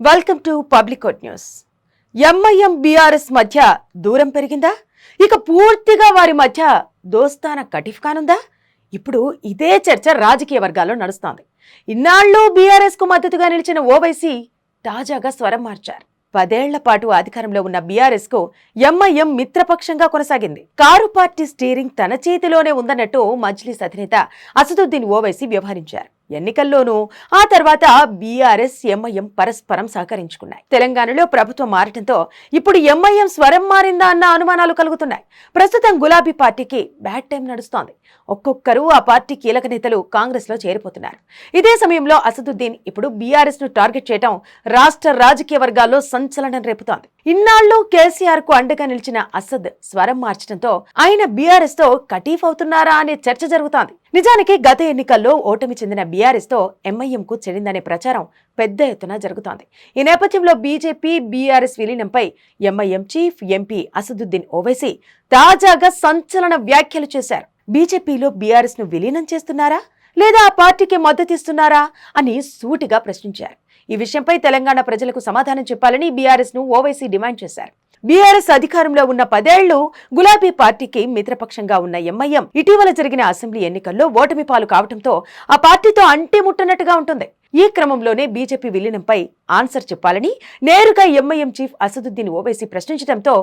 Welcome to public news. MIM BRS మధ్య దూరం పెరిగిందా? ఇక పూర్తిగా వారి మధ్య దోస్తాన కటిఫ్ కానుందా? ఇప్పుడు ఇదే చర్చ రాజకీయ వర్గాల్లో నడుస్తోంది. ఇన్నాళ్ళు బీఆర్ఎస్కు మద్దతుగా నిలిచిన ఓవైసీ తాజాగా స్వరం మార్చారు. పదేళ్ళ పాటు అధికారంలో ఉన్న బీఆర్ఎస్కు ఎంఐఎం మిత్రపక్షంగా కొనసాగింది. కారు పార్టీ స్టీరింగ్ తన చేతిలోనే ఉందన్నట్టు మజ్లీస్ అధినేత అసదుద్దీన్ ఓవైసీ వ్యవహరించారు. ఎన్నికల్లోనూ ఆ తర్వాత బీఆర్ఎస్ ఎంఐఎం పరస్పరం సహకరించుకున్నాయి. తెలంగాణలో ప్రభుత్వం మారటంతో ఇప్పుడు ఎంఐఎం స్వరం మారిందా అన్న అనుమానాలు కలుగుతున్నాయి. ప్రస్తుతం గులాబీ పార్టీకి బ్యాడ్ టైం నడుస్తోంది. ఒక్కొక్కరు ఆ పార్టీ కీలక నేతలు కాంగ్రెస్లో చేరిపోతున్నారు. ఇదే సమయంలో అసదుద్దీన్ ఇప్పుడు బీఆర్ఎస్ను టార్గెట్ చేయడం రాష్ట్ర రాజకీయ వర్గాల్లో సంచలనం రేపుతోంది. ఇన్నాళ్ళు కేసీఆర్కు అండగా నిలిచిన అసద్ స్వరం మార్చడంతో ఆయన బీఆర్ఎస్తో కటీఫ్ అవుతున్నారా అనే చర్చ జరుగుతోంది. నిజానికి గత ఎన్నికల్లో ఓటమి చెందిన బీఆర్ఎస్తో ఎంఐఎంకు చెడిందనే ప్రచారం పెద్ద ఎత్తున జరుగుతోంది. ఈ నేపథ్యంలో బీజేపీ బీఆర్ఎస్ విలీనంపై MIM chief MP Asaduddin Owaisi తాజాగా సంచలన వ్యాఖ్యలు చేశారు. బీజేపీలో బీఆర్ఎస్ను విలీనం చేస్తున్నారా? లేదా ఆ పార్టీకి మద్దతిస్తున్నారా అని సూటిగా ప్రశ్నించారు. ఈ విషయంపై తెలంగాణ ప్రజలకు సమాధానం చెప్పాలని బీఆర్ఎస్ను ఓవైసీ డిమాండ్ చేశారు. బీఆర్ఎస్ అధికారంలో ఉన్న పదేళ్ళు గులాబీ పార్టీకి మిత్రపక్షంగా ఉన్న ఎంఐఎం. ఇటీవల జరిగిన అసెంబ్లీ ఎన్నికల్లో ఓటమి పాలు కావడంతో ఆ పార్టీతో అంటి ముట్టనట్టుగా ఉంటుంది. ఈ క్రమంలోనే బీజేపీ విలీనంపై ఆన్సర్ చెప్పాలని నేరుగా ఎంఐఎం చీఫ్ అసదుద్దీన్ ఓవైసీ ప్రశ్నించడంతో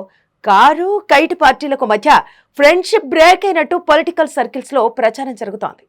కారు కైట్ పార్టీలకు మధ్య ఫ్రెండ్షిప్ బ్రేక్ అయినట్టు పొలిటికల్ సర్కిల్స్లో ప్రచారం జరుగుతోంది.